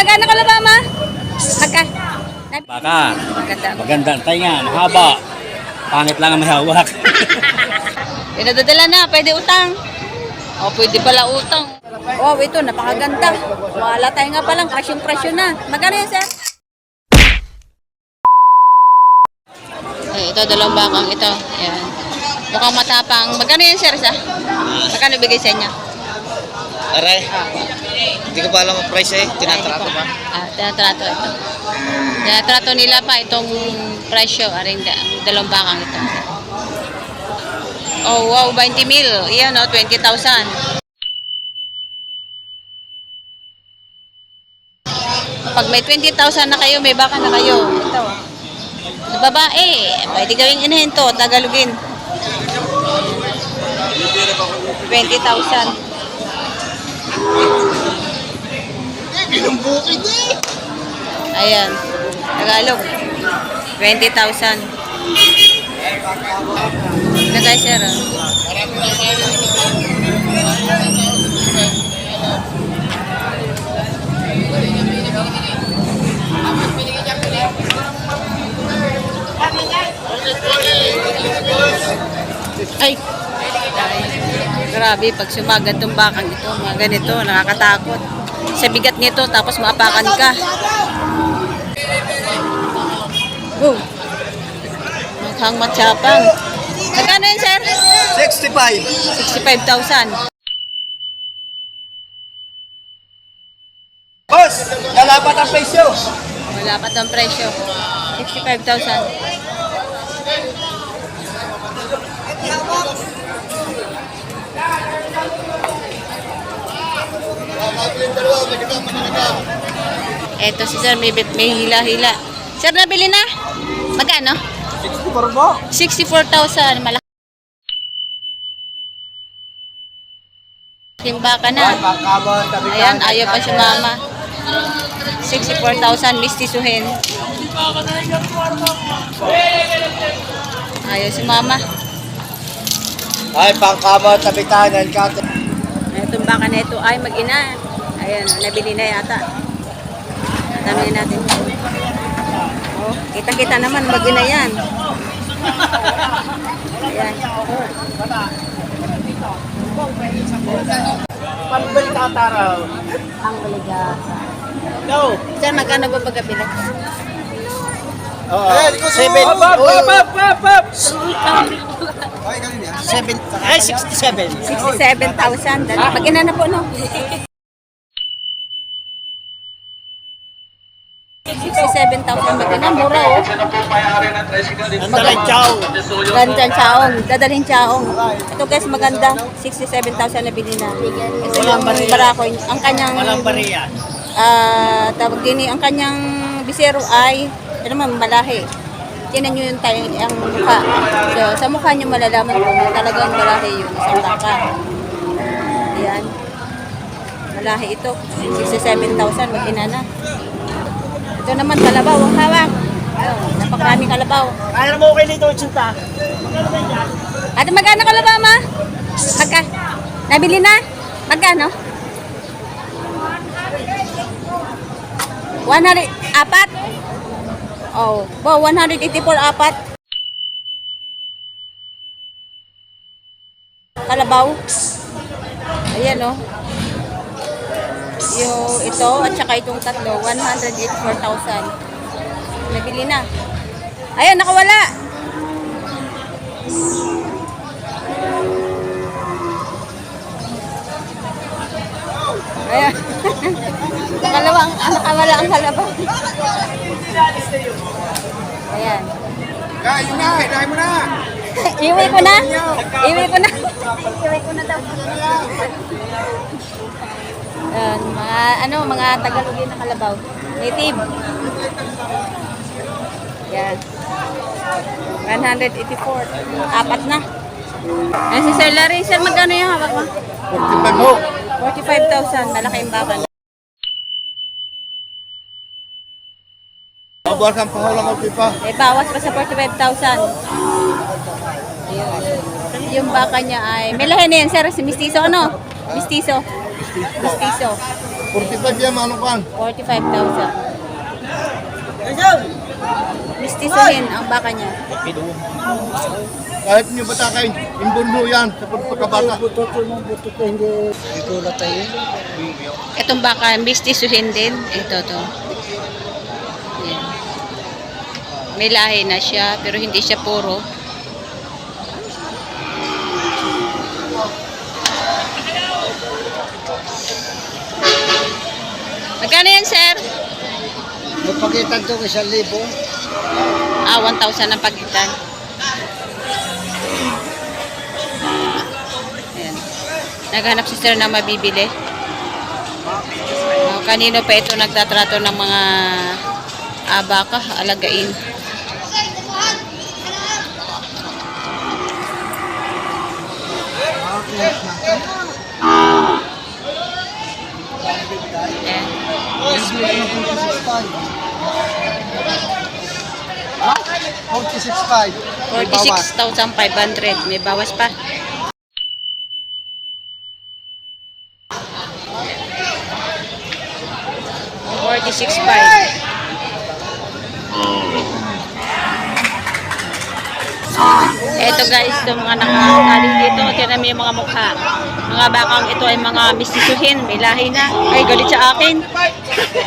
magkano ka ba, ma? Magka? Baka, Maganda. maganda tainga, mahaba. Pangit lang ang may hawak. Pinadadala na, pwede utang. O, pwede pala utang. Wow, ito, napakaganda. Wala tayo nga palang, krasyong-krasyon na. Magkano yan, sir? Eh, ito, dalawang bakang ito. Ayan. Mukhang matapang. Magkano yan, sir, isa? Magkano bigay sa inyo? Aray, hindi ko pa alam ang price eh. Tinatrato pa. Ah, tinatrato ito. Tinatrato nila pa itong presyo. Aring da, dalawang bakang ito. Oh, wow, 20 mil. Iyan, oh, 20,000. Pag may 20,000 na kayo, may baka na kayo. Ito. Sa babae, pwede gawing inahin to, Tagalogin. 20,000. Ayan. Tagalog. 20,000. Ito guys, sir. oh. Ay! Grabe, pag sumagat tong bakang ito, mga ganito, nakakatakot. Sa bigat nito, tapos maapakan ka. Oh. Mukhang matsyapang. Magkano yun, sir? 65. 65,000. Boss, lalapat ang presyo. Wala pa tong presyo. 65,000. Eto si sir, may, may hila-hila. Sir, nabili na? Magkano? 64 po. 64,000. Malaki. Timba ka na. Ayan, ayaw pa si mama. 64,000 mistisuhin. Ayaw si mama. Ay, pangkamot, tabi kanan, kato. Itong baka na ito ay mag-ina. Ayan, nabili na yata. Tanongin natin. Oh, kita-kita naman mag-ina yan. Ayan. Pambal ka taraw. Ang baligasa. No. Sir, magkano ba pagkabili? Oo. Seven. Up, up, up, up, up. Ay, 67. 67,000. Dali, Mag-ina na po, no? 67,000 mag-ina. Mura, oh. Ang talay chow. Ganda ang chaong. Dadalhin chaong. Ito guys, maganda. 67,000 na bili na. Ito yung barako. Ang kanyang, Walang bariya. ah, tawag din eh, ang kanyang bisero ay, ano naman, malahi. Tinan nyo yung tayo, ang mukha. So, sa mukha nyo malalaman kung talagang malahi yun. Isang baka. Ayan. Malahi ito. 67,000 mag-ina na. Ito naman, kalabaw. Ang hawak. Ayun, napakaraming kalabaw. Kaya mo okay Chinta. Ate, magkano ka ba, ma? Magka? Nabili na? Magkano? 100, apat? Oh, bo, 184 apat. Kalabaw. Ayan, oh. Yung ito, at saka itong tatlo, 184,000. Nabili na. Ayan, nakawala. Ayan. Nakalawa ang, nakawala ang kalabaw. Ayan. Kaya na, kaya mo na. Iwi ko na. Iwi ko na. Iwi ko na daw. Ayan, mga ano, mga Tagalogin na kalabaw. Native. Yan. 184. Apat na. Ayan si Sir Larry. Sir, magkano yung hawak mo? 45 mo. 45,000. Malaki yung baka. Mabuhat kang pangulang ko, Pipa. Eh, bawas pa sa 45,000. Ayun. Yung baka niya ay... May lahi na yan, sir. Si Mistiso, ano? Mistiso. Mistiso. 45 yan, ano kan? 45,000. Mistisuhin ang baka niya. Kahit nyo batakay, imbuno yan sa pagkabata. Igulat tayo. Itong baka, mistisuhin din. Ito, to. Yan. May lahi na siya, pero hindi siya puro. Magkano yan, sir? Magpakitan to isang libo. Ah, 1,000 ang pagitan. Ayan. Naghanap si sir na mabibili. Ah, kanino pa ito nagtatrato ng mga abaka, alagain. Ayan. 46.5. 46,500. May bawas pa. Forty-six five. Ito guys, itong mga nakakaling dito, tinan mo yung mga mukha. Mga bakang ito ay mga mistisuhin, may lahi na. Ay, galit sa akin.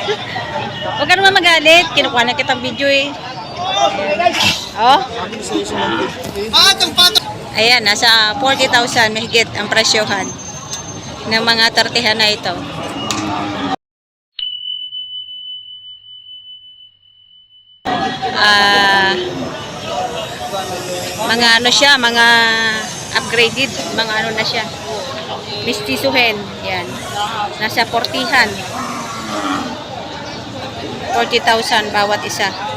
Huwag ka naman magalit, kinukuha na kitang video eh. Oh? Ayan, nasa 40,000 mahigit ang presyohan ng mga tortihan na ito. Ah, mga ano siya, mga upgraded, mga ano na siya. Mistisuhin, yan. Nasa 40han. 40,000 bawat isa.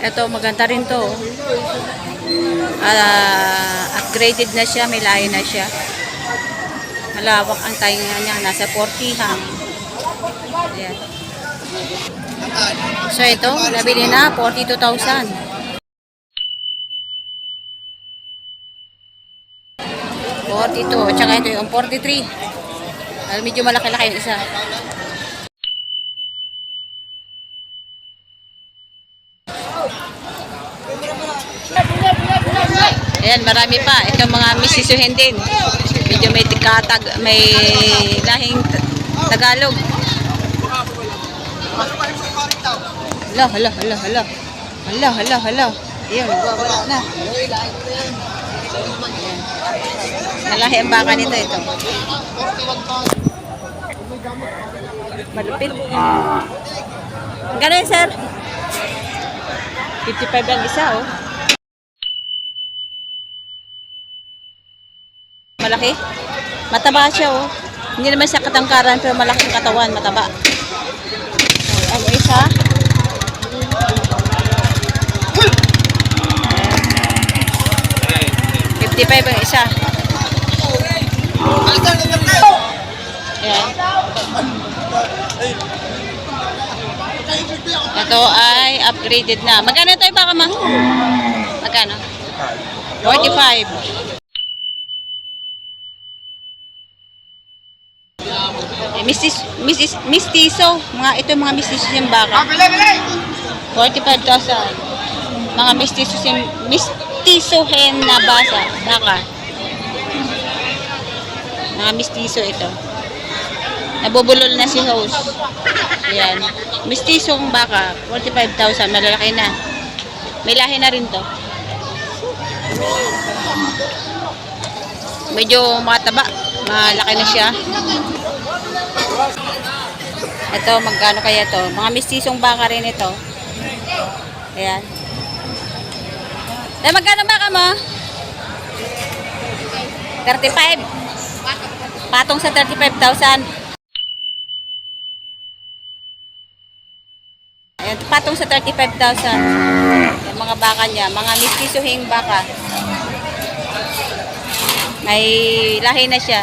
Ito, maganda rin to. Ah, upgraded na siya, may layo na siya. Malawak ang tainga niya, nasa 40 hang. Ayan. So ito, nabili na, 42,000. 42, tsaka ito yung 43. Ah, medyo malaki-laki yung isa. Ayan, marami pa. Ito mga misisuhin din. Medyo may tikatag, may lahing Tagalog. Hala, hala, hala, hala. Hala, hala, hala. Ayun, wala na. Ayan. Malahi ang baka nito ito. Malupit. Ganun, sir. 55 ang isa, oh. Malaki. Mataba siya, oh. Hindi naman siya katangkaran, pero malaki katawan, mataba. Oh, Ang isa. 55 ang isa. Ayan. Ito ay upgraded na. Magkano ito baka ma? Magkano? 45. Mrs. Mrs. Mistiso. Mga ito mga mistiso yung baka. 45,000. Mga mistiso yung mistiso hen na basa. Baka. Mga mistiso ito. Nabubulol na si host. Ayan. Mistisong baka. 45,000. Malalaki na. May lahi na rin to. Medyo mataba. Malaki na siya. Ito, magkano kaya to? Mga mistisong baka rin ito. Ayan. Eh, magkano baka mo? 35. Patong sa 35,000. Ayan, patong sa 35,000. Yung mga baka niya, mga mistisuhing baka. May lahi na siya.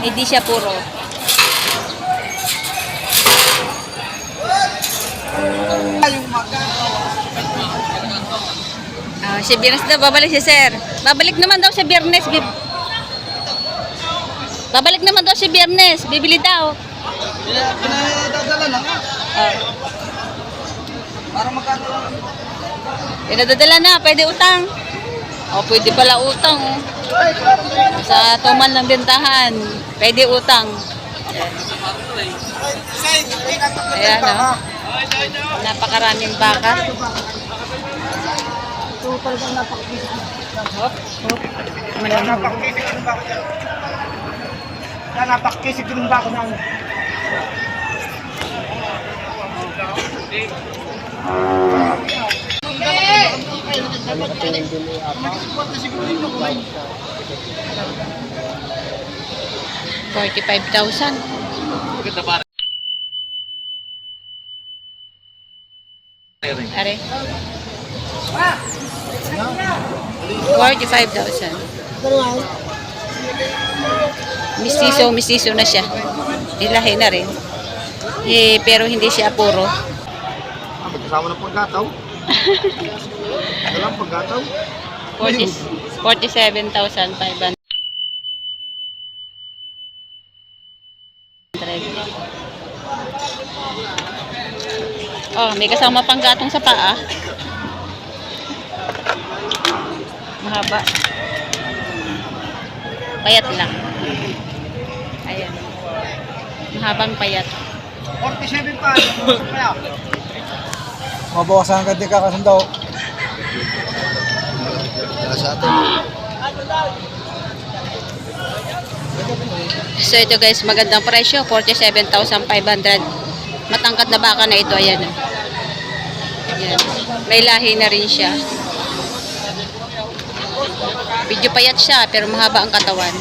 Hindi siya puro. Ah, si Biyernes daw, babalik si Sir. Babalik naman daw sa Biyernes. Bib- Babalik naman daw si Biyernes. Bibili daw. Pinadadala na nga. Oh. Para lang. Pinadadala na. Pwede utang. O, pwede pala utang. Oh. Sa tuman ng bentahan. Pwede utang. Ayan, oh. Napakaraming baka. Hop, hop. Napakisig din ba ako na ano? Forty-five thousand. Are. Forty-five thousand. Mistiso, mistiso na siya. Ilahi na rin. Eh, pero hindi siya puro. Ah, magkasama ng pagkataw. Walang pagkataw. 40, 47,500. Oh, may kasama pang gatong sa paa. Mahaba. Payat lang. Ayan. Mahabang payat. 47 pa. Kaya. Mabawasan ka di kakasundo. Sa atin. So ito guys, magandang presyo, 47,500. Matangkat na baka na ito, ayan. Ayan. May lahi na rin siya. Medyo payat siya, pero mahaba ang katawan.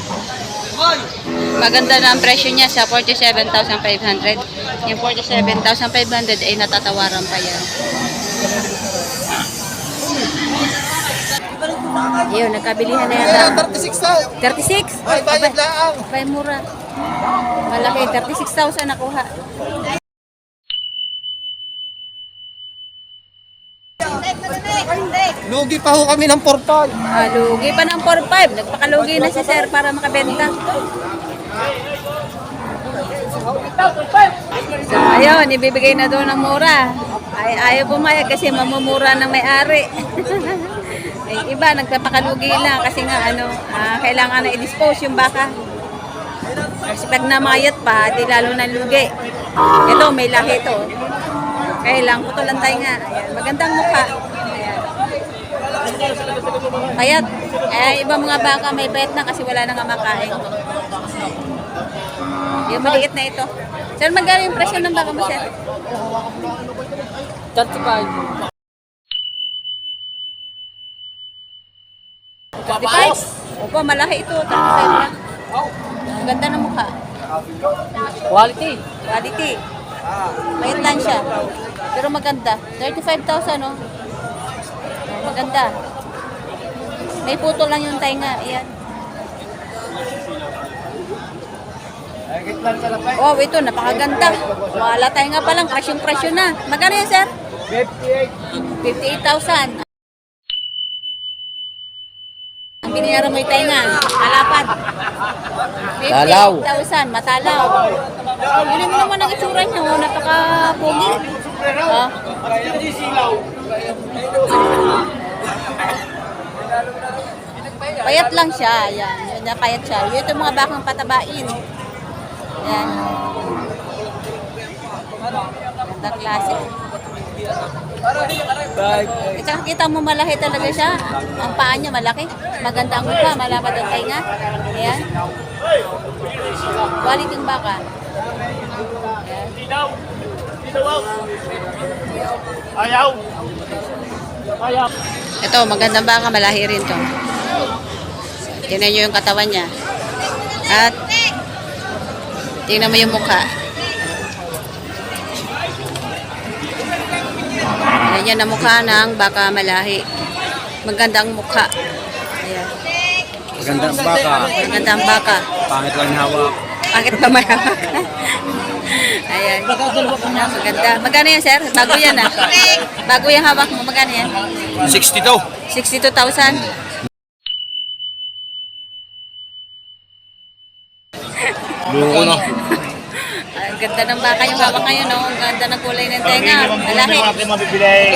Maganda na ang presyo niya sa 47,500. Yung 47,500 ay natatawaran pa yan. Yun, nagkabilihan na yata. 36 tayo. 36? Ay, bayad lang. Bay mura. Malaki, 36,000 nakuha. Lugi pa ho kami ng 4-5. Ah, lugi pa ng 4-5. Nagpakalugi na si sir para makabenta. So, ayun, ibibigay na doon ng mura. Ay, ayaw pumayag kasi mamumura ng may-ari. Ay, iba, nagpapakalugi lang kasi nga, ano, ah, kailangan na i-dispose yung baka. Kasi pag namayat pa, di lalo na lugi. Ito, may lahi ito. Kailang putulan tayo nga. Ayan, magandang mukha. Payat. Eh, iba mga baka may payat na kasi wala nang makain. Yung maliit na ito. Sir, magkano yung presyo ng baka mo, sir? 35. 35? Opo, malaki ito. 35 na. Ang ganda ng mukha. Quality. Quality. Mayat lang siya. Pero maganda. 35,000, no? Maganda. May puto lang yung tainga. Ayan. Oh, ito, napakaganda. Wala tainga pa lang. Prasyong-prasyo na. Magkano yan, sir? 58,000. Ang biniyara mo yung tainga. Malapad. Talaw. 58,000. Matalaw. Yun mo naman ang itsura niya. Oh, napaka-pogi. Oh. Payat lang siya. Ayan. Yun na payat siya. Yun ito mga bakang patabain. Ayan. Ganda klase. Saka kita mo malaki talaga siya. Ang paa niya malaki. Maganda ang mukha. Malapad ang tainga. Ayan. Quality ng baka. Ayaw. Ayaw. Ito, magandang baka, malahi rin to. Tingnan nyo yung katawan niya. At, tingnan mo yung mukha. Ayan ang mukha ng baka malahi. Magandang mukha. Ayan. Magandang baka. Magandang baka. Pangit lang hawak. Bakit ba may hawak? Ayan. Maganda. Magkano yan, sir? Bago yan, ah. Bago yung hawak mo. Magkano yan? 62. 62,000. Luko na. Ang ganda ng baka yung hawak ngayon, no? Ang ganda ng kulay ng tenga. Alahe. Ang aking mabibili.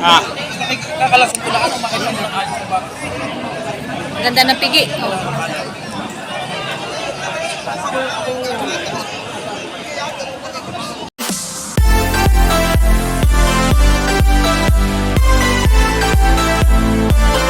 Ah. Kakalasong ko lang, ano, makita mo lang ayos? Ang ganda ng pigi. Oh. Thank you.